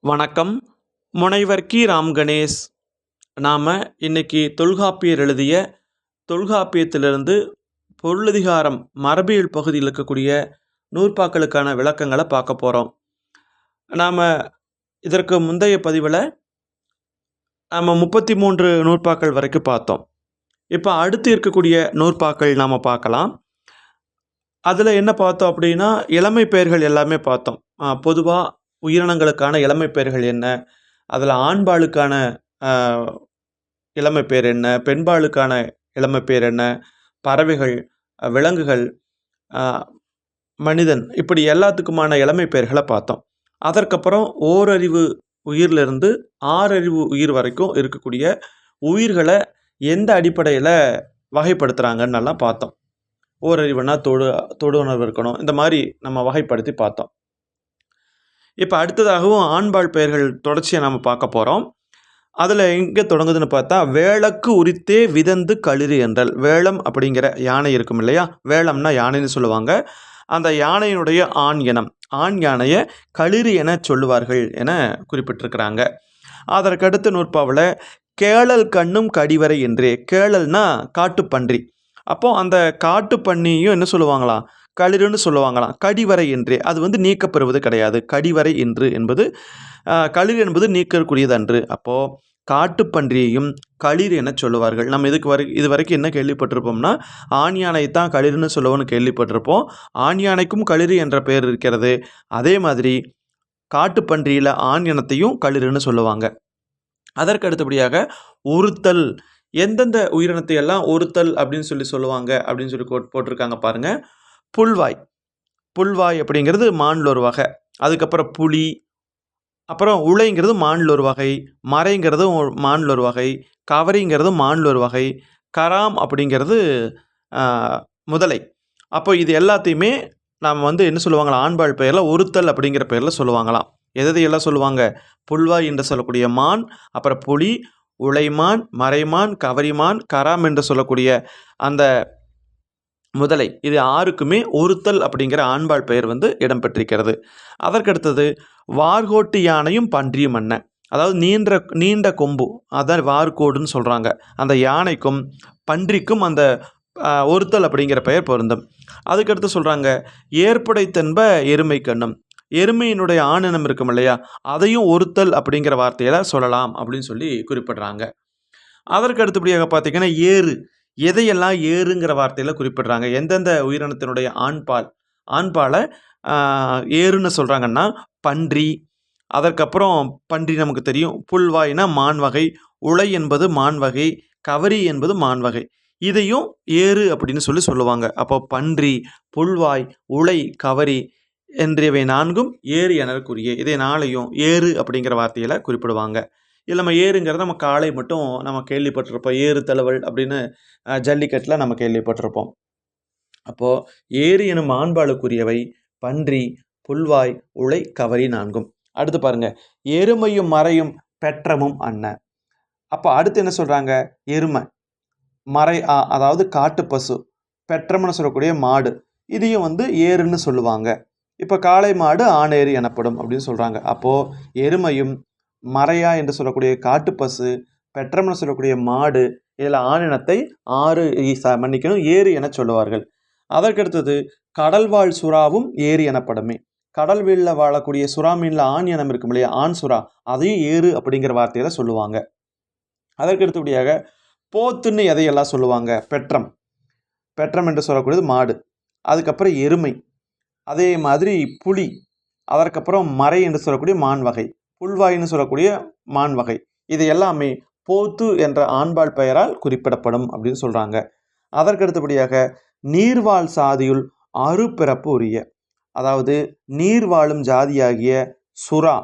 வணக்கம். முனைவர் கி. ராம் கணேஷ். நாம் இன்னைக்கு தொல்காப்பியர் எழுதிய தொல்காப்பியத்திலிருந்து பொருளதிகாரம் மரபியல் பகுதியில் இருக்கக்கூடிய நூற்பாக்களுக்கான விளக்கங்களை பார்க்க போகிறோம் நாம் இதற்கு முந்தைய பதிவில் நம்ம முப்பத்தி மூன்று நூற்பாக்கள் வரைக்கும் பார்த்தோம். இப்போ அடுத்து இருக்கக்கூடிய நூற்பாக்கள் நாம் பார்க்கலாம். அதில் என்ன பார்த்தோம் அப்படின்னா இளமை பெயர்கள் எல்லாமே பார்த்தோம். பொதுவாக உயிரினங்களுக்கான இளமை பெயர்கள் என்ன? அதில் ஆண்பாலுக்கான இளமை பேர் என்ன? பெண்பாலுக்கான இளமை பேர் என்ன? பறவைகள் விலங்குகள் மனிதன் இப்படி எல்லாத்துக்குமான இளமை பெயர்களை பார்த்தோம். அதற்கப்புறம் ஓரறிவு உயிர்லேருந்து ஆறறிவு உயிர் வரைக்கும் இருக்கக்கூடிய உயிர்களை எந்த அடிப்படையில் வகைப்படுத்துகிறாங்கன்னெல்லாம் பார்த்தோம். ஓரறிவுனா தொடு தொடு உணர்வு இருக்கணும். இந்த மாதிரி நம்ம வகைப்படுத்தி பார்த்தோம். இப்போ அடுத்ததாகவும் ஆண்பால் பெயர்கள் தொடர்ச்சியை நம்ம பார்க்க போகிறோம் அதில் எங்கே தொடங்குதுன்னு பார்த்தா வேளக்கு உரித்தே விதந்து களிறு என்றல். வேளம் அப்படிங்கிற யானை இருக்கும் இல்லையா? வேளம்னா யானைன்னு சொல்லுவாங்க. அந்த யானையினுடைய ஆண் இனம். ஆண் யானையை களிறு என சொல்லுவார்கள் என குறிப்பிட்டிருக்கிறாங்க. அதற்கடுத்த நூற்பாவில் கேளல் கண்ணும் கடிவரை என்றே. கேளல்னா காட்டுப்பன்றி. அப்போது அந்த காட்டுப்பன்னியும் என்ன சொல்லுவாங்களாம்? களிறுன்னு சொல்லுவாங்களாம். கடிவரை என்றே. அது வந்து நீக்கப்பெறுவது கிடையாது. கடிவரை என்று என்பது களிர் என்பது நீக்கக்கூடியது அன்று அப்போது காட்டுப்பன்றியையும் களிர் என சொல்லுவார்கள். நம்ம இதுக்கு வரை இது வரைக்கும் என்ன கேள்விப்பட்டிருப்போம்னா ஆண் யானை தான் களிர்னு சொல்லுவோம்னு கேள்விப்பட்டிருப்போம். ஆண் யானைக்கும் களிறு என்ற பெயர் இருக்கிறது. அதே மாதிரி காட்டுப்பன்றியில் ஆண் இனத்தையும் களிறுன்னு சொல்லுவாங்க. அதற்கு அடுத்தபடியாக உறுத்தல். எந்தெந்த உயிரினத்தை எல்லாம் ஒருத்தல் அப்படின்னு சொல்லி சொல்லுவாங்க அப்படின்னு சொல்லி போட்டிருக்காங்க பாருங்கள் புல்வாய். புல்வாய் அப்படிங்கிறது மான்ல ஒரு வகை. அதுக்கப்புறம் புலி. அப்புறம் உளைங்கிறது மான்ல ஒரு வகை. மறைங்கிறது ஒரு ஒரு வகை. கவரிங்கிறது மாநில ஒரு வகை. கராம் அப்படிங்கிறது முதலை. அப்போ இது எல்லாத்தையுமே நாம் வந்து என்ன சொல்லுவாங்களா ஆண்பாள் பெயரில் ஒருத்தல் அப்படிங்கிற பெயரில் சொல்லுவாங்களாம். எதை எதையெல்லாம் சொல்லுவாங்க? புல்வாய் என்று சொல்லக்கூடிய மான் அப்புறம் புலி உளைமான் மறைமான் கவரிமான் கராம் என்று சொல்லக்கூடிய அந்த முதலை. இது ஆறுக்குமே ஒருத்தல் அப்படிங்கிற ஆண்பாள் பெயர் வந்து இடம்பெற்றிருக்கிறது. அதற்கடுத்தது வார்கோட்டு யானையும் பன்றியும் என்ன அதாவது நீண்ட நீண்ட கொம்பு. அதான் வார்கோடுன்னு சொல்கிறாங்க அந்த யானைக்கும் பன்றிக்கும் அந்த ஒருத்தல் அப்படிங்கிற பெயர் பொருந்தும். அதுக்கடுத்து சொல்கிறாங்க ஏற்புடைத்தென்ப எருமை கண்ணும். எருமையினுடைய ஆணினம் இருக்கும் இல்லையா? அதையும் ஒருத்தல் அப்படிங்கிற வார்த்தையில சொல்லலாம் அப்படின்னு சொல்லி குறிப்பிடுறாங்க. அதற்கு அடுத்தபடியாக பார்த்தீங்கன்னா ஏறு. எதையெல்லாம் ஏறுங்கிற வார்த்தையில் குறிப்பிடுறாங்க. எந்தெந்த உயிரினத்தினுடைய ஆண்பால் ஆண்பாலை ஏறுன்னு சொல்கிறாங்கன்னா பன்றி. அதற்கப்புறம் பன்றி நமக்கு தெரியும். புல்வாய்னா மான் வகை உலை என்பது மான் வகை கவரி என்பது மான் வகை இதையும் ஏறு அப்படின்னு சொல்லி சொல்லுவாங்க. அப்போ பன்றி புல்வாய் உலை கவரி என்றவை நான்கும் ஏறு எனக்குரிய இதை நாளையும் ஏறு அப்படிங்கிற வார்த்தையில் குறிப்பிடுவாங்க. இல்லை நம்ம ஏறுங்கிறத நம்ம காளை மட்டும் நம்ம கேள்விப்பட்டிருப்போம். ஏறு தழுவல் அப்படின்னு ஜல்லிக்கட்டில் நம்ம கேள்விப்பட்டிருப்போம். அப்போது ஏறு எனும் ஆண்பாளுக்குரியவை பன்றி புல்வாய் உலை கவரி நான்கும். அடுத்து பாருங்க. எருமையும் மறையும் பெற்றமும் அன்ன. அப்போ அடுத்து என்ன சொல்கிறாங்க எருமை. மறை அதாவது காட்டு பசு. பெற்றம்னு சொல்லக்கூடிய மாடு. இதையும் வந்து ஏறுன்னு சொல்லுவாங்க. இப்போ காளை மாடு ஆணேறு எனப்படும் அப்படின்னு சொல்கிறாங்க அப்போது எருமையும் மறையா என்று சொல்லக்கூடிய காட்டுப்பசு பெற்றம்னு சொல்லக்கூடிய மாடு இதில் ஆணினத்தை ஆறு ச- மன்னிக்கணும் ஏறு என சொல்லுவார்கள். அதற்கடுத்தது கடல்வாழ் சுறாவும் ஏறு எனப்படுமே. கடல் வீழில் வாழக்கூடிய சுறா மீனில் ஆண் இனம் இருக்கும் இல்லையா? ஆண் சுறா. அதையும் ஏறு அப்படிங்கிற வார்த்தையில சொல்லுவாங்க. அதற்கடுத்தபடியாக போத்துன்னு எதையெல்லாம் சொல்லுவாங்க? பெற்றம். பெற்றம் என்று சொல்லக்கூடியது மாடு. அதுக்கப்புறம் எருமை. அதே மாதிரி புலி. அதற்கப்புறம் மறை என்று சொல்லக்கூடிய மான் வகை. புல்வாயின்னு சொல்லக்கூடிய மான் வகை. இது எல்லாமே போத்து என்ற ஆண்பால் பெயரால் குறிப்பிடப்படும் அப்படின்னு சொல்கிறாங்க அதற்கு அடுத்தபடியாக நீர்வாழ் சாதியுள் அறுபிறப்பு உரிய அதாவது நீர் வாழும் ஜாதியாகிய சுறா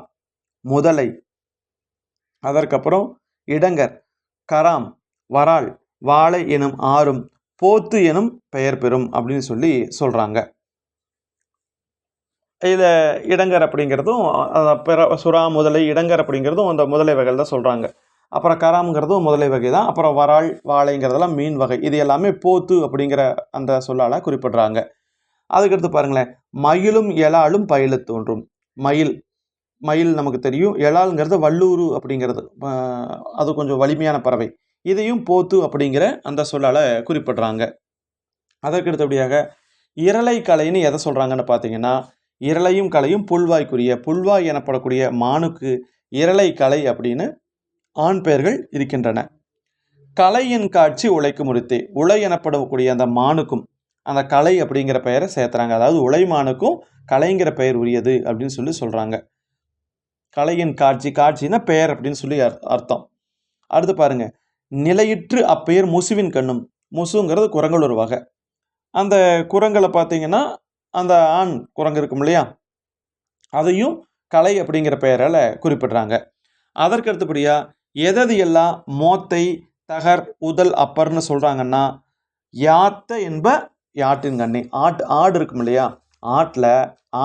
முதலை அதற்கப்புறம் இடங்கர் கராம் வரால் வாழை எனும் ஆறும் போத்து எனும் பெயர் பெறும் அப்படின்னு சொல்லி சொல்கிறாங்க இதில் இடங்கர் அப்படிங்கிறதும் பிற சுறா முதலை இடங்கர் அப்படிங்கிறதும் அந்த முதலை வகைகள் தான் சொல்கிறாங்க அப்புறம் கராம்ங்கிறதும் முதலை வகை தான். அப்புறம் வரால் வாழைங்கிறதெல்லாம் மீன் வகை. இது எல்லாமே போத்து அப்படிங்கிற அந்த சொல்லால் குறிப்பிடுறாங்க. அதுக்கடுத்து பாருங்களேன். மயிலும் எலாலும் பயில தோன்றும் மயில் மயில் நமக்கு தெரியும். எலாலுங்கிறது வல்லூரு அப்படிங்கிறது. அது கொஞ்சம் வலிமையான பறவை. இதையும் போத்து அப்படிங்கிற அந்த சொல்லால் குறிப்பிடுறாங்க. அதற்கு அடுத்தபடியாக இரளை கலைன்னு எதை சொல்கிறாங்கன்னு பார்த்தீங்கன்னா இரளையும் கலையும் புல்வாய்க்குரிய புல்வாய் எனப்படக்கூடிய மானுக்கு இரளை கலை அப்படின்னு ஆண் பெயர்கள் இருக்கின்றன. கலையின் காட்சி உழைக்கும் முறித்தே உலை எனப்படக்கூடிய அந்த மானுக்கும் அந்த கலை அப்படிங்கிற பெயரை சேர்த்துறாங்க. அதாவது உலைமானுக்கும் கலைங்கிற பெயர் உரியது அப்படின்னு சொல்லி சொல்கிறாங்க கலையின் காட்சி காட்சின்னா பெயர் அப்படின்னு சொல்லி அர்த்தம். அடுத்து பாருங்க. நிலையிற்று அப்பெயர் முசுவின் கண்ணும். முசுங்கிறது குரங்கள் ஒரு வகை. அந்த குரங்களை பார்த்தீங்கன்னா அந்த ஆண் குரங்கு இருக்கும் இல்லையா? அதையும் கலை அப்படிங்கிற பெயரால் குறிப்பிடுறாங்க. அதற்கு அடுத்தபடியாக எதது எல்லாம் மோத்தை தகர் உதல் அப்பர்னு சொல்கிறாங்கன்னா யாத்த என்ப யாட்டின் கண்ணி ஆட்டு ஆடு இருக்கும் இல்லையா? ஆட்டில்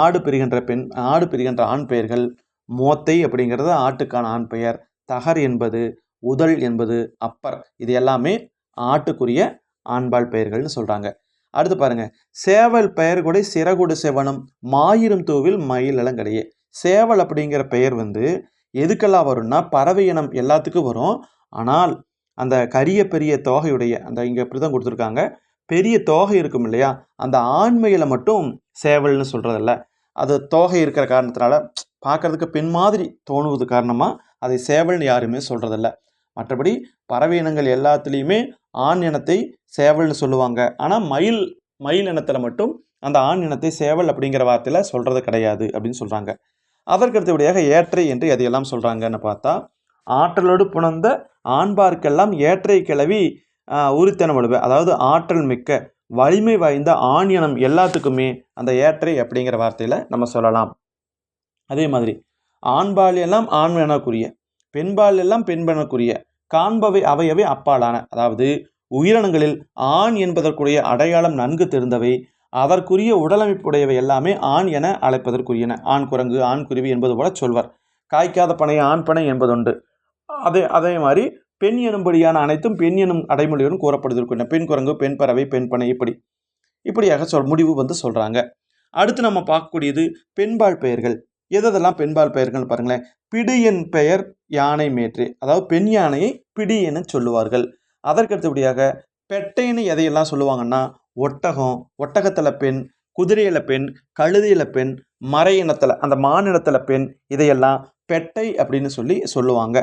ஆடு பிரிகின்ற பெண் ஆடு பிரிகின்ற ஆண் பெயர்கள் மோத்தை அப்படிங்கிறது ஆட்டுக்கான ஆண் பெயர். தகர் என்பது உதல் என்பது அப்பர். இது எல்லாமே ஆட்டுக்குரிய ஆண்பால் பெயர்கள்னு சொல்கிறாங்க அடுத்து பாருங்க. சேவல் பெயர் கூட சிறகுடு செவனும் மாயிரும் தூவில் மயில் இளங்கடையே சேவல் அப்படிங்கிற பெயர் வந்து எதுக்கெல்லாம் வரும்னா பறவை இனம் எல்லாத்துக்கும் வரும். ஆனால் அந்த கரிய பெரிய தோகையுடைய அந்த இங்கே இப்படி தான் கொடுத்துருக்காங்க. பெரிய தோகை இருக்கும் இல்லையா? அந்த ஆண்மையில மட்டும் சேவல்னு சொல்கிறதில்ல அது தோகை இருக்கிற காரணத்தினால பார்க்கறதுக்கு பெண் மாதிரி தோணுவது காரணமாக அதை சேவல்னு யாருமே சொல்கிறதில்ல மற்றபடி பறவை இனங்கள் எல்லாத்துலேயுமே ஆண் இனத்தை சேவல்னு சொல்லுவாங்க. ஆனால் மயில் மயில் இனத்தில் மட்டும் அந்த ஆண் இனத்தை சேவல் அப்படிங்கிற வார்த்தையில் சொல்கிறது கிடையாது அப்படின்னு சொல்கிறாங்க அதற்கடுத்தபடியாக ஏற்றை என்று எதையெல்லாம் சொல்கிறாங்கன்னு பார்த்தா ஆற்றலோடு புணர்ந்த ஆண்பார்க்கெல்லாம் ஏற்றை கிளவி உரித்தனம் வலுவை அதாவது ஆற்றல் மிக்க வலிமை வாய்ந்த ஆண் இனம் எல்லாத்துக்குமே அந்த ஏற்றை அப்படிங்கிற வார்த்தையில் நம்ம சொல்லலாம். அதே மாதிரி ஆண்பால் எல்லாம் ஆண் பெண்பால் எல்லாம் பெண்பெனக்குரிய காண்பவை அவையவை அப்பாலான. அதாவது உயிரினங்களில் ஆண் என்பதற்குரிய அடையாளம் நன்கு தெரிந்தவை அதற்குரிய உடலமைப்புடையவை எல்லாமே ஆண் என அழைப்பதற்குரியன. ஆண் குரங்கு ஆண் குருவி என்பது போல சொல்வர். காய்க்காத பனை ஆண் பனை என்பதுண்டு. அதே அதே மாதிரி பெண் எனும்படியான அனைத்தும் பெண் எனும் அடைமொழியுடன் கூறப்படுவதற்குரிய பெண் குரங்கு பெண் பறவை பெண் பனை இப்படி இப்படியாக சொல் முடிவு வந்து சொல்கிறாங்க அடுத்து நம்ம பார்க்கக்கூடியது பெண்பால் பெயர்கள். எதெல்லாம் பெண்பால் பெயர்கள்னு பாருங்களேன். பிடியின் பெயர் யானை மேற்று அதாவது பெண் யானையை பிடி என சொல்லுவார்கள். அதற்கு அடுத்தபடியாக பெட்டைன்னு எதையெல்லாம் சொல்லுவாங்கன்னா? ஒட்டகம் ஒட்டகத்தில் பெண் குதிரையில் பெண் கழுதையில் பெண் மறை இனத்தில் அந்த மானினத்தில் பெண் இதையெல்லாம் பெட்டை அப்படின்னு சொல்லி சொல்லுவாங்க.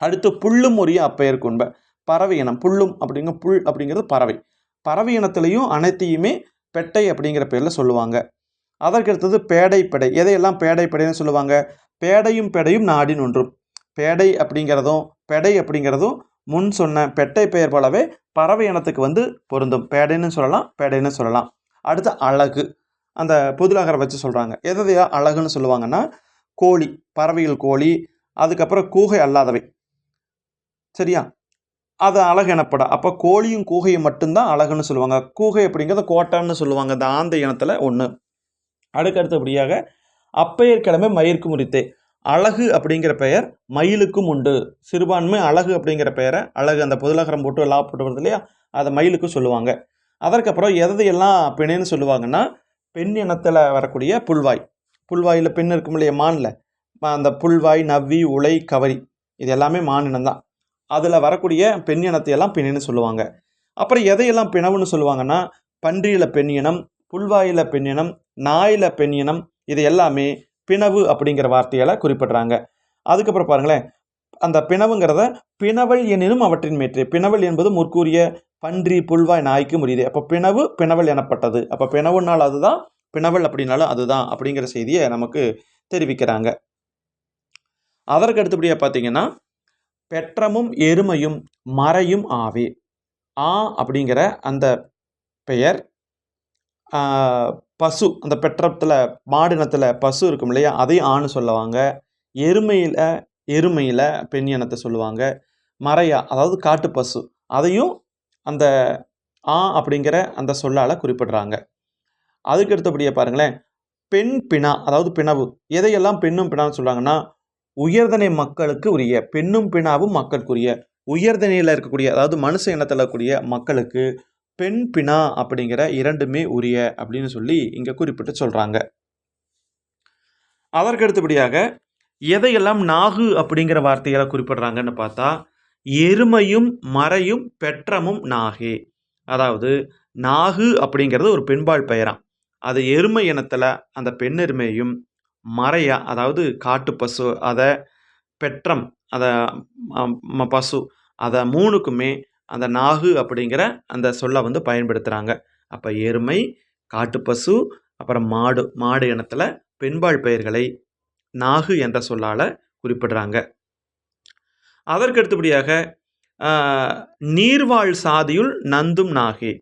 அடுத்து புல்லும் உரிய அப்பெயர் கொண்ப பறவை இனம் புல்லும் அப்படிங்க புல் அப்படிங்கிறது பறவை. பறவை இனத்துலேயும் அனைத்தையுமே பெட்டை அப்படிங்கிற பேரில் சொல்லுவாங்க. அதற்கு அடுத்தது பேடை பெடை. எதையெல்லாம் பேடை பெடைன்னு சொல்லுவாங்க? பேடையும் பெடையும் நாடின் ஒன்றும். பேடை அப்படிங்கிறதும் பெடை அப்படிங்கிறதும் முன் சொன்ன பெட்டை பெயர் போலவே பறவை இனத்துக்கு வந்து பொருந்தும். பேடைன்னு சொல்லலாம் பேடைன்னு சொல்லலாம். அடுத்து அழகு. அந்த பொதுலாகரை வச்சு சொல்கிறாங்க எதையா அழகுன்னு சொல்லுவாங்கன்னா கோழி பறவைகள் கோழி அதுக்கப்புறம் கூகை அல்லாதவை. சரியா? அது அழகு எனப்படும். அப்போ கோழியும் கூகையும் மட்டும்தான் அழகுன்னு சொல்லுவாங்க. கூகை அப்படிங்கிறத கோட்டான்னு சொல்லுவாங்க. இந்த ஆந்தை இனத்தில் ஒன்று அடுக்கடுத்தபடியாக அப்பெயர் கிழமை மயிர்க்கு முறித்தே அழகு அப்படிங்கிற பெயர் மயிலுக்கும் உண்டு. சிறுபான்மை அழகு அப்படிங்கிற பெயரை அழகு அந்த பொதுலகரம் போட்டு லா போட்டு வருது இல்லையா? அதை மயிலுக்கும் சொல்லுவாங்க. அதற்கப்புறம் எதையெல்லாம் பிணைன்னு சொல்லுவாங்கன்னா பெண் இனத்தில் வரக்கூடிய புல்வாய். புல்வாயில் பெண் இருக்கும் இல்லையா? மானில். அந்த புல்வாய் நவ்வி உலை கவரி. இது எல்லாமே மானினம் தான். அதில் வரக்கூடிய பெண் இனத்தையெல்லாம் பிணைன்னு சொல்லுவாங்க. அப்புறம் எதையெல்லாம் பிணவுன்னு சொல்லுவாங்கன்னா பன்றியில் பெண் இனம் புல்வாயில பெண் இனம் பெண்ணினம் பெண் இனம் இது எல்லாமே பிணவு அப்படிங்கிற வார்த்தையால் குறிப்பிடுறாங்க. அதுக்கப்புறம் பாருங்களேன் அந்த பிணவுங்கிறத பிணவல் எனினும் அவற்றின் மேற்று. பிணவல் என்பது முற்கூறிய பன்றி புல்வாய் நாய்க்கு முடியுது அப்போ பிணவு பிணவல் எனப்பட்டது. அப்போ பிணவுனால் அதுதான் பிணவல் அப்படின்னாலும் அதுதான் அப்படிங்கிற செய்தியை நமக்கு தெரிவிக்கிறாங்க. அதற்கு அடுத்தபடியாக பார்த்தீங்கன்னா பெற்றமும் எருமையும் மறையும் ஆவே. ஆ அப்படிங்கிற அந்த பெயர் பசு அந்த பெற்றத்தில் மாடினத்தில் பசு இருக்கும் இல்லையா? அதையும் ஆண் சொல்லுவாங்க. எருமையில் எருமையில் பெண் இனத்தை சொல்லுவாங்க. மறையா அதாவது காட்டு பசு. அதையும் அந்த ஆ அப்படிங்கிற அந்த சொல்லால் குறிப்பிடுறாங்க. அதுக்கு அடுத்தபடியே பாருங்களேன். பெண் பிணா அதாவது பிணவு. எதையெல்லாம் பெண்ணும் பிணான்னு சொல்கிறாங்கன்னா உயர்தனை மக்களுக்கு உரிய பெண்ணும் பிணாவும் மக்களுக்குரிய உயர்தனையில் இருக்கக்கூடிய அதாவது மனுஷ இனத்தில் இருக்கக்கூடிய மக்களுக்கு பெண் பினா அப்படிங்கிற இரண்டுமே உரிய அப்படின்னு சொல்லி இங்கே குறிப்பிட்டு சொல்கிறாங்க அதற்கு அடுத்தபடியாக எதையெல்லாம் நாகு அப்படிங்கிற வார்த்தைகளை குறிப்பிடுறாங்கன்னு பார்த்தா எருமையும் மறையும் பெற்றமும் நாகே. அதாவது நாகு அப்படிங்கிறது ஒரு பெண்பால் பெயராம் அது எருமை இனத்தில் அந்த பெண்ணெருமையும் மறையா அதாவது காட்டு பசு அதை பெற்றம் அதை பசு அதை மூணுக்குமே அந்த நாகு அப்படிங்கிற அந்த சொல்லை வந்து பயன்படுத்துகிறாங்க அப்போ எருமை காட்டுப்பசு அப்புறம் மாடு மாடு இனத்தில் பெண்பால் பெயர்களை நாகு என்ற சொல்லால் குறிப்பிடுறாங்க. அதற்கு அடுத்தபடியாக நீர்வாழ் சாதியுள் நந்தும் நாகு.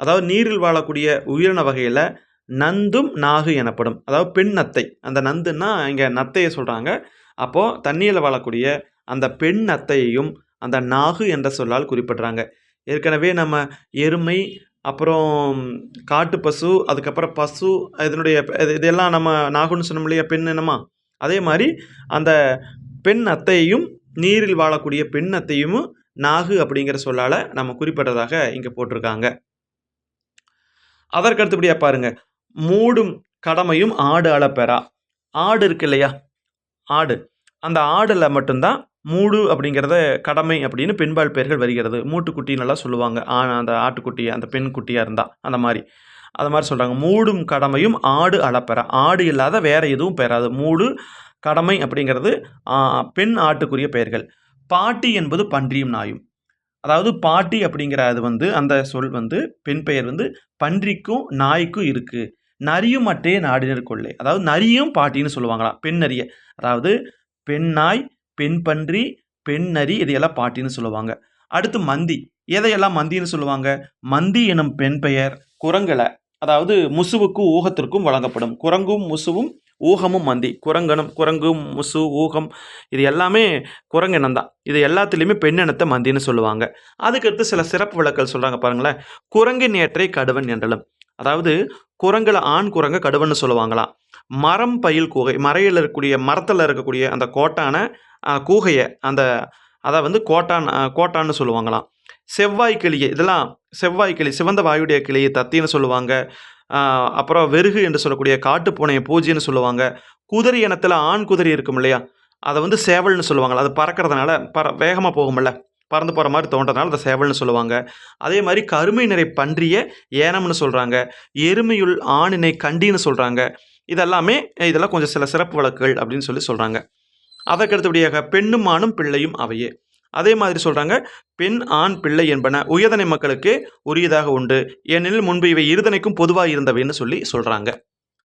அதாவது நீரில் வாழக்கூடிய உயிரின வகையில் நந்தும் நாகு எனப்படும். அதாவது பெண் நத்தை. அந்த நந்துன்னா இங்கே நத்தையை சொல்கிறாங்க அப்போது தண்ணியில் வாழக்கூடிய அந்த பெண் நத்தையையும் அந்த நாகு என்ற சொல்லால் குறிப்பிடுறாங்க. ஏற்கனவே நம்ம எருமை அப்புறம் காட்டு பசு அதுக்கப்புறம் பசு இதனுடைய இதெல்லாம் நம்ம நாகுன்னு சொன்னோம் இல்லையா பெண் அதே மாதிரி அந்த பெண் அத்தையையும் நீரில் வாழக்கூடிய பெண் அத்தையும் நாகு அப்படிங்கிற சொல்லால் நம்ம குறிப்பிட்டதாக இங்கே போட்டிருக்காங்க. அதற்கு அடுத்தபடியாக மூடும் கடமையும் ஆடு அளப்பெறா. ஆடு இருக்கு இல்லையா? ஆடு. அந்த ஆடில் மட்டும்தான் மூடு அப்படிங்கிறத கடமை அப்படின்னு பெண்பால் பெயர்கள் வருகிறது. மூட்டுக்குட்டி நல்லா சொல்லுவாங்க. ஆ அந்த ஆட்டுக்குட்டி அந்த பெண் குட்டியாக இருந்தால் அந்த மாதிரி. அந்த மாதிரி சொல்கிறாங்க மூடும் கடமையும் ஆடு அளப்பெற. ஆடு இல்லாத வேற எதுவும் பெறாது. மூடு கடமை அப்படிங்கிறது பெண் ஆட்டுக்குரிய பெயர்கள். பாட்டி என்பது பன்றியும் நாயும். அதாவது பாட்டி அப்படிங்கிற அது வந்து அந்த சொல் வந்து பெண் பெயர் வந்து பன்றிக்கும் நாய்க்கும் இருக்குது நரியும் மட்டே நாடினர் கொள்ளை அதாவது நரியும் பாட்டின்னு சொல்லுவாங்களாம். பெண் நரிய. அதாவது பெண் நாய் பெண் பன்றி பெண் நரி இதையெல்லாம் பாட்டின்னு சொல்லுவாங்க. அடுத்து மந்தி. எதையெல்லாம் மந்தின்னு சொல்லுவாங்க? மந்தி எனும் பெண் பெயர் குரங்கலை அதாவது முசுவுக்கும் ஊகத்திற்கும் வழங்கப்படும். குரங்கும் முசுவும் ஊகமும் மந்தி. குரங்கனும் குரங்கும் முசு ஊகம் இது எல்லாமே குரங்கினம் தான் இது எல்லாத்துலேயுமே பெண்ணினத்தை மந்தின்னு சொல்லுவாங்க. அதுக்கடுத்து சில சிறப்பு விளக்கல் சொல்கிறாங்க பாருங்களேன். குரங்கின் ஏற்றை கடுவன் என்றலும். அதாவது குரங்குல ஆண் குரங்க கடுவன்னு சொல்லுவாங்களாம் மரம் பயில் கூகை மறையில் இருக்கக்கூடிய மரத்தில் இருக்கக்கூடிய அந்த கோட்டான கூகையை அந்த அதை வந்து கோட்டான் கோட்டான்னு சொல்லுவாங்களாம். செவ்வாய் கிளியை இதெல்லாம் செவ்வாய் கிளி சிவந்த வாயுடைய கிளியை தத்தின்னு சொல்லுவாங்க. அப்புறம் வெறுகு என்று சொல்லக்கூடிய காட்டுப்பூனையை பூஜைன்னு சொல்லுவாங்க. குதிரை இனத்தில் ஆண் குதிரை இருக்கும் இல்லையா அதை வந்து சேவல்னு சொல்லுவாங்க அது பறக்கிறதுனால பற வேகமாக போகும்ல பறந்து போகிற மாதிரி தோன்றதுனால அதை சேவல்னு சொல்லுவாங்க. அதே மாதிரி கருமை நிறை பன்றிய ஏனம்னு சொல்கிறாங்க எருமையுள் ஆணினை கண்டின்னு சொல்கிறாங்க இதெல்லாமே இதெல்லாம் கொஞ்சம் சில சிறப்பு வழக்குகள் அப்படின்னு சொல்லி சொல்கிறாங்க அதற்கடுத்தபடியாக பெண்ணும் ஆணும் பிள்ளையும் அவையே. அதே மாதிரி சொல்கிறாங்க பெண் ஆண் பிள்ளை என்பன உயர்தனை மக்களுக்கு உரியதாக உண்டு. ஏனெனில் முன்பு இவை இருதனைக்கும் பொதுவாக இருந்தவைன்னு சொல்லி சொல்கிறாங்க